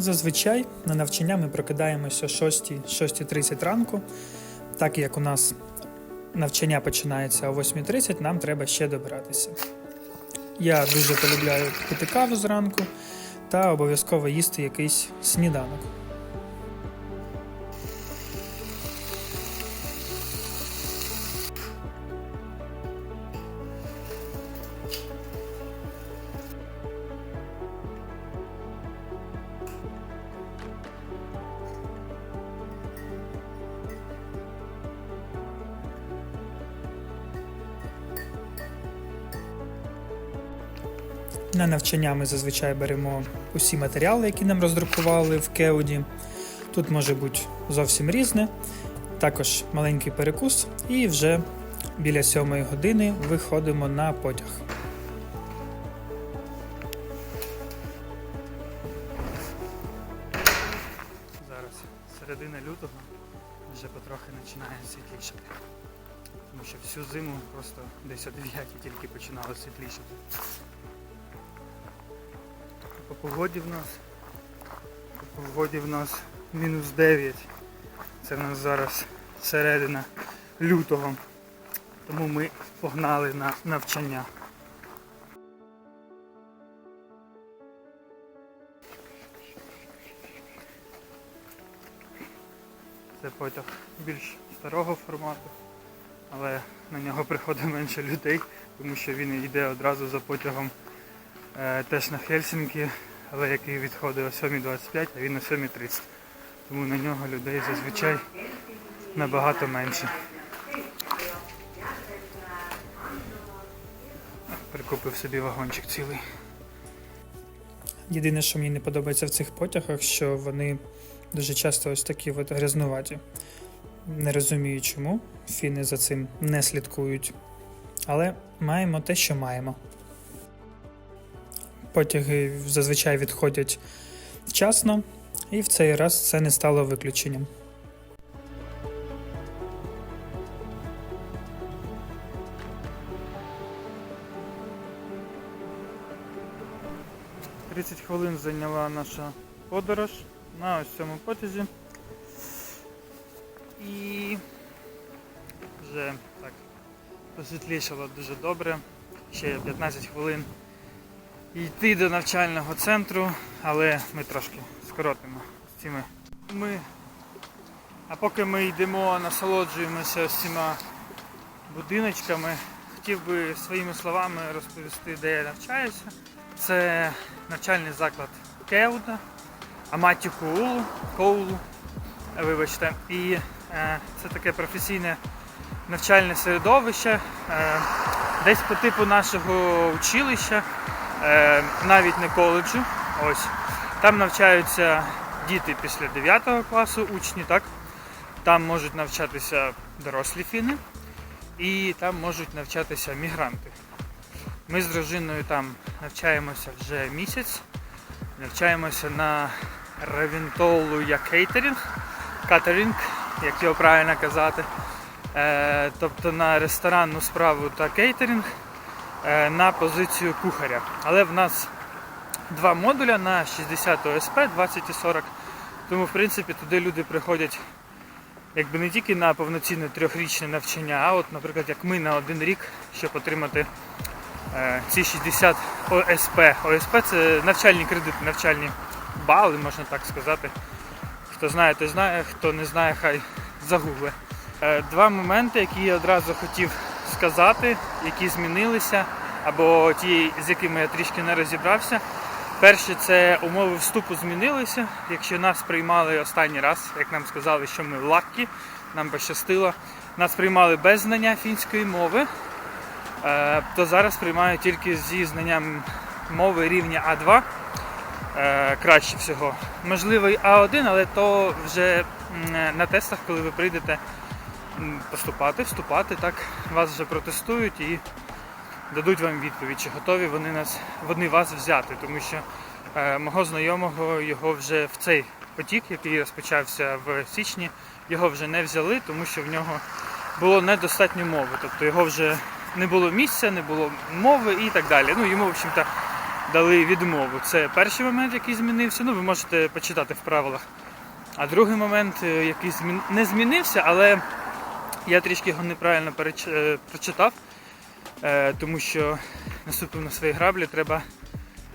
Зазвичай на навчання ми прокидаємося о 6, 6.30 ранку. Так як у нас навчання починається о 8.30, нам треба ще добиратися. Я дуже полюбляю пити каву зранку та обов'язково їсти якийсь сніданок. На навчання ми зазвичай беремо усі матеріали, які нам роздрукували в Кеуді. Тут може бути зовсім різне, також маленький перекус, і вже біля сьомої години виходимо на потяг. Зараз середина лютого вже потрохи починає світлішати. Тому що всю зиму просто десь о 9 тільки починало світлішати. По погоді в нас. По погоді в нас мінус 9. Це в нас зараз середина лютого. Тому ми погнали на навчання. Це потяг більш старого формату, але на нього приходить менше людей, тому що він йде одразу за потягом теж на Хельсінки, але який відходить о 7.25, а він о 7.30. Тому на нього людей зазвичай набагато менше. Прикупив собі вагончик цілий. Єдине, що мені не подобається в цих потягах, що вони дуже часто ось такі от грязнуваті. Не розумію чому. Фіни за цим не слідкують. Але маємо те, що маємо. Потяги зазвичай відходять вчасно, і в цей раз це не стало виключенням. Тридцять хвилин зайняла наша подорож на ось цьому потязі. І вже так посвітлішало дуже добре. Ще 15 хвилин йти до навчального центру, але ми трошки скоротимо з цими. Ми, а поки ми йдемо, насолоджуємося цими будиночками, хотів би своїми словами розповісти, де я навчаюся. Це навчальний заклад Кеуда, Аматі Коулу, Коулу, е, вибачте. І е, це таке професійне навчальне середовище, е, десь по типу нашого училища, навіть не коледжу. Ось. Там навчаються діти після 9 класу, учні, так? Там можуть навчатися дорослі фіни і там можуть навчатися мігранти. Ми з дружиною там навчаємося вже місяць. Навчаємося на Ревінтолу як кейтерінг, катерінг, як його правильно казати. Е, тобто на ресторанну справу та кейтерінг е, на позицію кухаря. Але в нас два модуля на 60 ОСП, 20 і 40. Тому, в принципі, туди люди приходять якби не тільки на повноцінне трьохрічне навчання, а от, наприклад, як ми на один рік, щоб отримати е, ці 60 ОСП. ОСП це навчальні кредити, навчальні бали, можна так сказати. Хто знає, той знає, хто не знає, хай загугле. Е, Два моменти, які я одразу хотів сказати, які змінилися, або ті, з якими я трішки не розібрався. Перше, це умови вступу змінилися. Якщо нас приймали останній раз, як нам сказали, що ми лаккі, нам пощастило, нас приймали без знання фінської мови, е, то зараз приймають тільки зі знанням мови рівня А2 е, краще всього. Можливо, і А1, але то вже на тестах, коли ви прийдете поступати, вступати, так вас вже протестують і дадуть вам відповідь, чи готові вони нас вони вас взяти, тому що е, мого знайомого його вже в цей потік, який розпочався в січні, його вже не взяли, тому що в нього було недостатньо мови. Тобто його вже не було місця, не було мови і так далі. Ну йому, в общем-то, дали відмову. Це перший момент, який змінився. Ну, ви можете почитати в правилах. А другий момент, е, який не змінився, але я трішки його неправильно переч... е, прочитав, е, тому що наступив на свої граблі, треба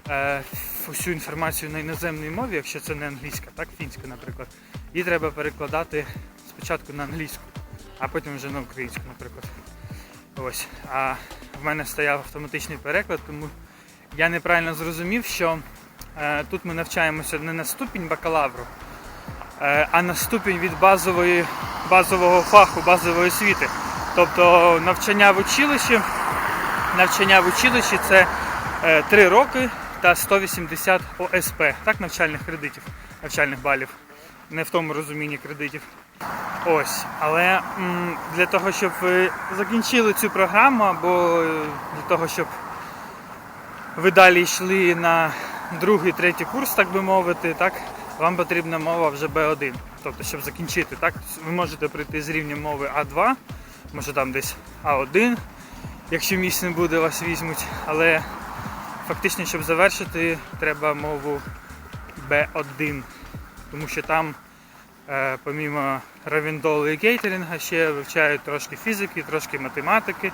е, усю інформацію на іноземній мові, якщо це не англійська, так, фінська, наприклад. Її треба перекладати спочатку на англійську, а потім вже на українську, наприклад. Ось. А в мене стояв автоматичний переклад, тому я неправильно зрозумів, що е, тут ми навчаємося не на ступінь бакалавру, е, а на ступінь від базової, базового фаху, базової освіти. Тобто навчання в училищі, навчання в училищі це 3 роки та 180 ОСП, так, навчальних кредитів, навчальних балів. Не в тому розумінні кредитів. Ось, але для того, щоб ви закінчили цю програму, або е, для того, щоб ви далі йшли на другий, третій курс, так би мовити, так, вам потрібна мова вже B1. Тобто, щоб закінчити, так, ви можете прийти з рівня мови А2, може там десь А1, якщо місць не буде, вас візьмуть, але фактично, щоб завершити, треба мову B1, тому що там Е, Помімо равіндолу і кейтерінга ще вивчають трошки фізики, трошки математики,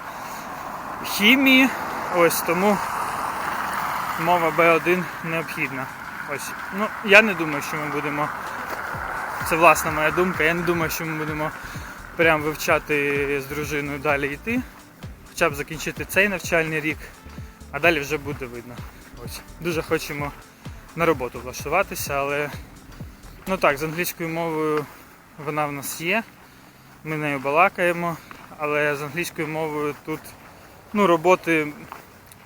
хімії. Ось тому мова B1 необхідна. Ось. Ну, я не думаю, що ми будемо. Це власна моя думка. Я не думаю, що ми будемо прям вивчати з дружиною далі йти. Хоча б закінчити цей навчальний рік, а далі вже буде видно. Ось. Дуже хочемо на роботу влаштуватися, але Ну так, з англійською мовою вона в нас є. Ми нею балакаємо, але з англійською мовою тут ну, роботи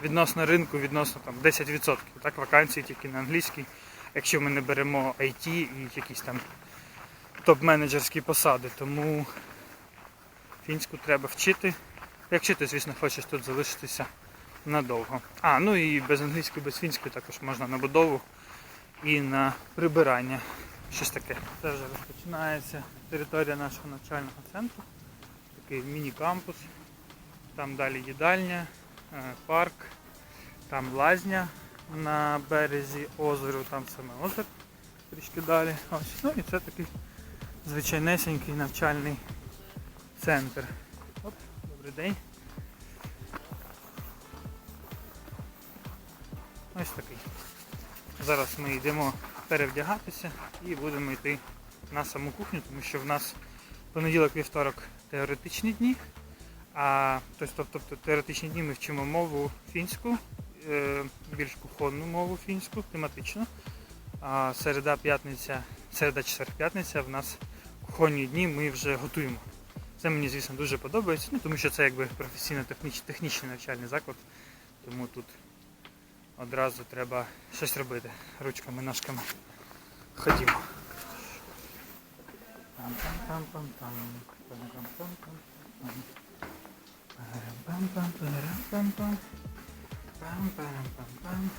відносно ринку, відносно там 10%. Так, вакансій тільки на англійській. Якщо ми не беремо IT і якісь там топ-менеджерські посади. Тому фінську треба вчити. Якщо ти, звісно, хочеш тут залишитися надовго. А, ну і без англійської, без фінської також можна на будову і на прибирання. Щось таке. Це вже розпочинається територія нашого навчального центру. Такий міні-кампус. Там далі їдальня, парк, там лазня на березі озеру, там саме озеро трішки далі. Ось. Ну і це такий звичайнесенький навчальний центр. Оп, добрий день. Ось такий. Зараз ми йдемо перевдягатися і будемо йти на саму кухню, тому що в нас понеділок вівторок теоретичні дні. А тобто, тобто теоретичні дні ми вчимо мову фінську, е, більш кухонну мову фінську, тематичну. А середа, п'ятниця, середа, четвер, п'ятниця в нас кухонні дні ми вже готуємо. Це мені, звісно, дуже подобається, ну, тому що це якби професійно-технічний навчальний заклад. Тому тут одразу треба щось робити ручками, ножками. Ходімо. Пам-пам-пам-пам-пам. Парам-пам-пам-парам-пам-пам.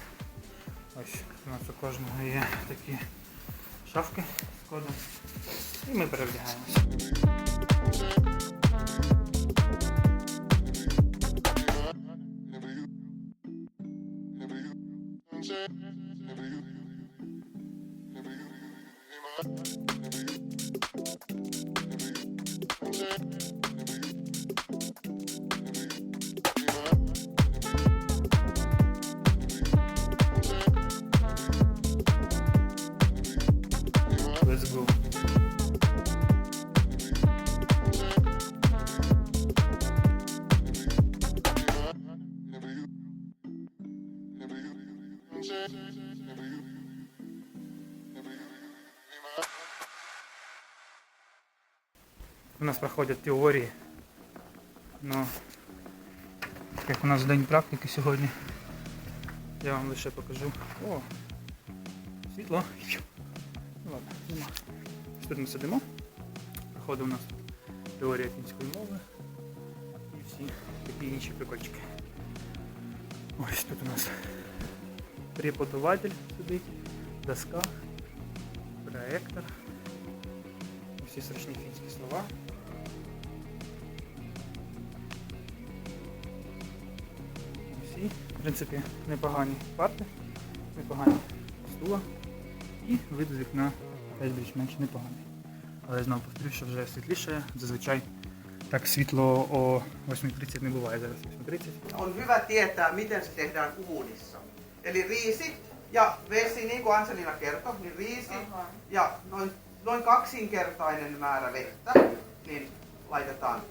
Ось у нас у кожного є такі шафки з кодом. І ми перевдягаємося. Let's У нас проходять теорії. Ну, як у нас день практики сьогодні. Я вам лише покажу. О! Світло. Ну ладно, нема. Тут ми сидимо. Проходить у нас теорія фінської мови і всі такі інші прикольчики. Ось тут у нас преподаватель сидить, доска, проектор, всі страшні фінські слова. Всі, в принципі, непогані парти. непогані стула. І вид з вікна теж більш-менш непоганий. Але знову повторюю, що вже світліше. Зазвичай так світло о 8.30 не буває зараз 8.30. on hyvä tietää, miten se tehdään uunissa. Eli riisi ja vesi, niin kuin Anselina kertoi, niin riisi ja noin, noin kaksinkertainen määrä vettä, niin laitetaan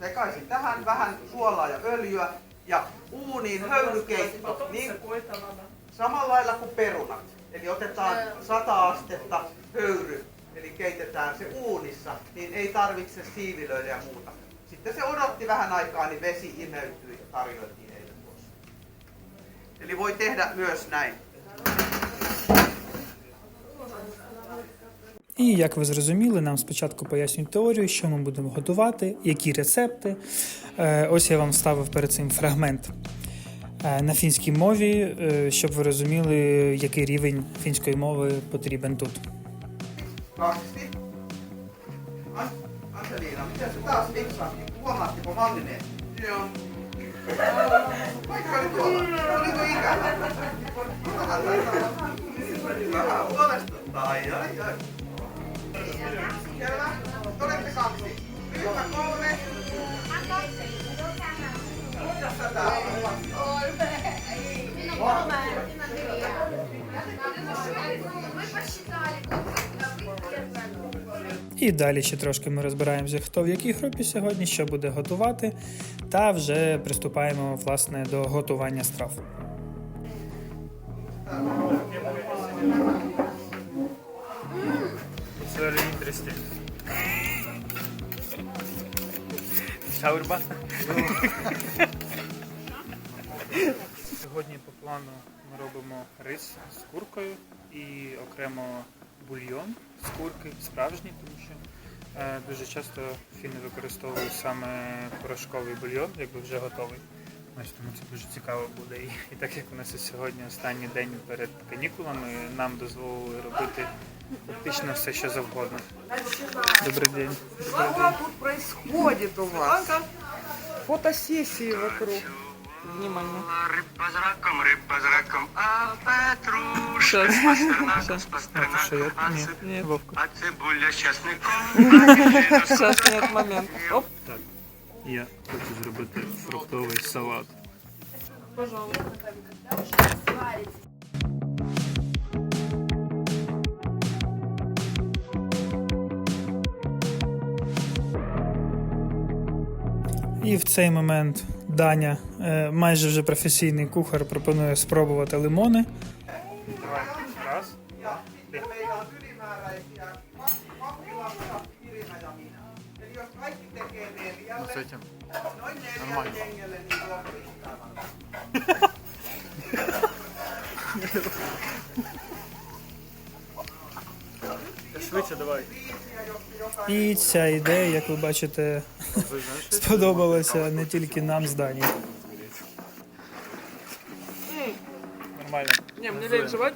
sekaisin tähän vähän suolaa ja öljyä ja uuniin höyrykeitto niin samalla lailla kuin perunat. Eli otetaan 100 astetta höyry, eli keitetään se uunissa, niin ei tarvitse siivilöidä ja muuta. Sitten se odotti vähän aikaa, niin vesi imeytyi ja tarjoiltiin tuossa. Eli voi tehdä myös näin. І як ви зрозуміли, нам спочатку пояснюють теорію, що ми будемо готувати, які рецепти. Е, Ось я вам вставив перед цим фрагмент е, на фінській мові, е, щоб ви розуміли, який рівень фінської мови потрібен тут. Miten se taas. Vaikka Ai ai ai. Selvä. Olette kaksi. Ryhmä kolme. Kuidas tätä Мы посчитали. І далі ще трошки ми розбираємося, хто в якій групі сьогодні, що буде готувати, та вже приступаємо власне до готування страв. Шаурма. Сьогодні по плану ми робимо рис з куркою і окремо бульйон з курки, справжній, тому що е, дуже часто фіни використовують саме порошковий бульйон, якби вже готовий. Ось тому це дуже цікаво буде. І, і так як у нас сьогодні останній день перед канікулами, нам дозволили робити фактично все, що завгодно. Добрий день. Что тут происходит у вас? Фотосессии вокруг. Внимание. Рыба с раком, рыба с раком, а петрушка с пастернаком, с пастернаком, а, циб- Вовка. а цибуля с часником. Сейчас нет момент. Оп. Так, я хочу зробити фруктовий салат. І в цей момент Даня, е, майже вже професійний кухар, пропонує спробувати лимони. Давай. Раз. Этим. Нормально. Швидше давай. І ця ідея, як ви бачите, сподобалася не тільки нам з Дані. Нормально. Не, мне лень жевать.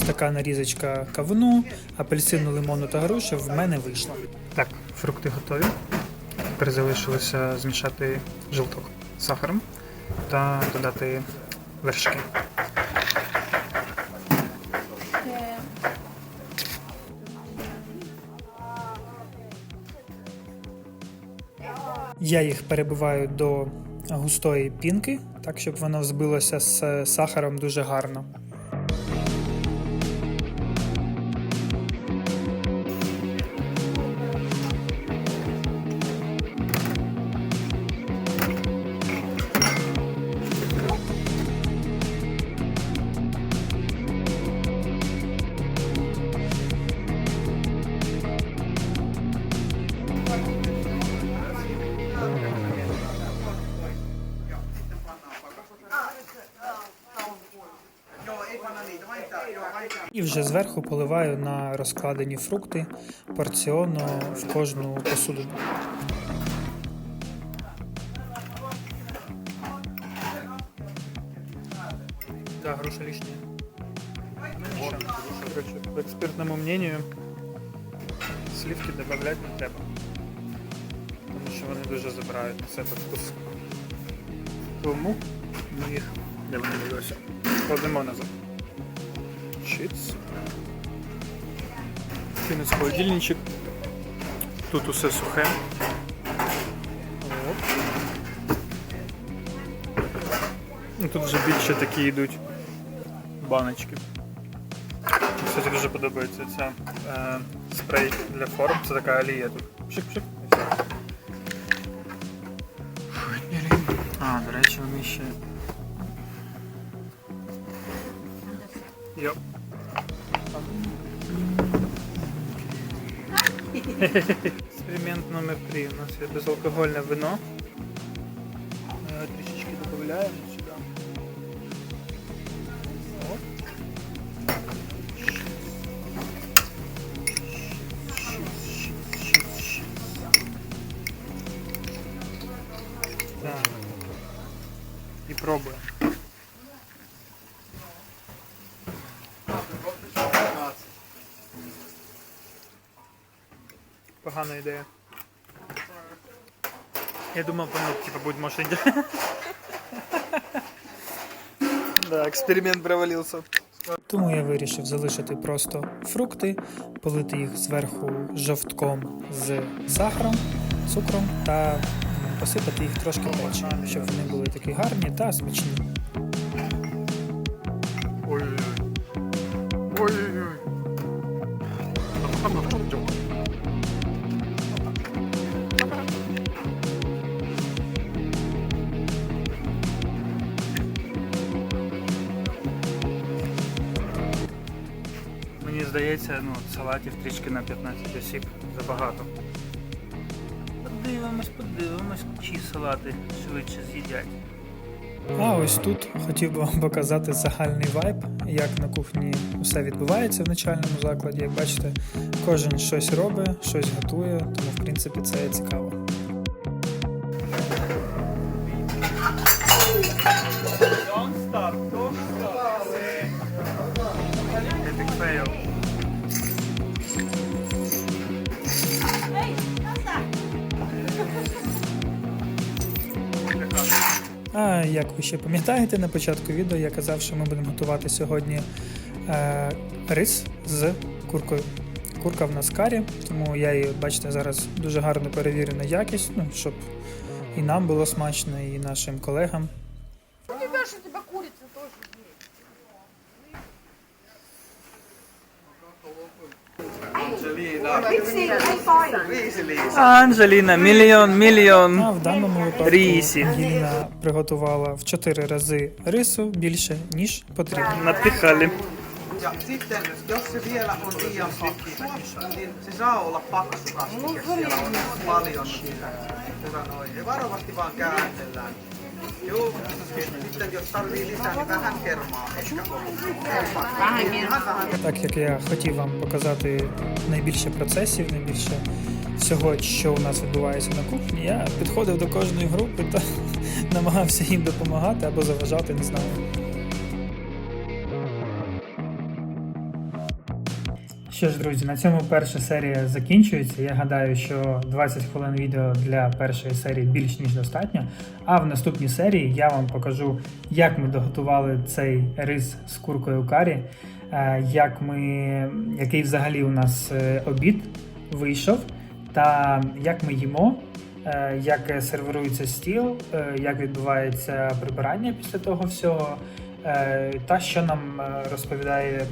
Ось така нарізочка кавуну, апельсину, лимону та груші в мене вийшла. Так, фрукти готові. Тепер залишилося змішати жовток з сахаром та додати вершки. Я їх перебиваю до густої пінки, так щоб воно взбилося з сахаром дуже гарно. І вже зверху поливаю на розкладені фрукти порціонно в кожну посудину. Да, груша лишняя. Ну ничего. Короче, по экспертному мнению, сливки добавлять не треба. Тому що вони дуже забирають на себе вкус. Тому ми їх де вони. Кладемо назад. Кинуть в холодильничок. Тут усе сухе. Оп. Ну, Тут вже більше такі йдуть баночки. Кстати, дуже подобається ця е, спрей для форм. Це така олія тут. Пшик-пшик. А, до речі, вони ще. Йоп. Експеримент номер три. У нас є безалкогольне вино. Його трішечки додаємо Погана ідея. Я думав, воно типа буде може йде. Да, експеримент провалився. Тому я вирішив залишити просто фрукти, полити їх зверху жовтком з сахаром, цукром та посипати їх трошки печивом, щоб вони були такі гарні та смачні. Здається, ну, салатів трішки на 15 осіб забагато. Подивимось, подивимось, чи салати швидше з'їдять. А ось тут хотів би вам показати загальний вайб, як на кухні все відбувається в начальному закладі. Як бачите, кожен щось робить, щось готує, тому в принципі це цікаво. А як ви ще пам'ятаєте, на початку відео я казав, що ми будемо готувати сьогодні е, рис з куркою. Курка в нас карі, тому я її, бачите, зараз дуже гарно перевірю на якість, ну, щоб і нам було смачно, і нашим колегам. Ну, тебя же тебе куриця курица Анжеліна, мільйон, мільйон. А в даному випадку Рісі. Ангеліна приготувала в 4 рази рису більше, ніж потрібно. Напихали. Ja sitten, jos se vielä on liian paksu, niin se saa olla paksu kastike, siellä on paljon noin. Varovasti vaan käännellään. Так як я хотів вам показати найбільше процесів, найбільше всього, що у нас відбувається на кухні, я підходив до кожної групи та намагався їм допомагати або заважати, не знаю. Що ж, друзі, на цьому перша серія закінчується. Я гадаю, що 20 хвилин відео для першої серії більш ніж достатньо. А в наступній серії я вам покажу, як ми доготували цей рис з куркою карі, е, як ми, який взагалі у нас е, обід вийшов, та як ми їмо, е, як сервірується стіл, як відбувається прибирання після того всього. Е, Та що нам е, розповідає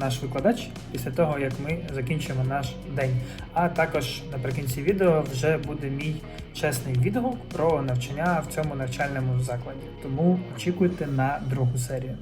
наш викладач після того, як ми закінчимо наш день. А також наприкінці відео вже буде мій чесний відгук про навчання в цьому навчальному закладі. Тому очікуйте на другу серію.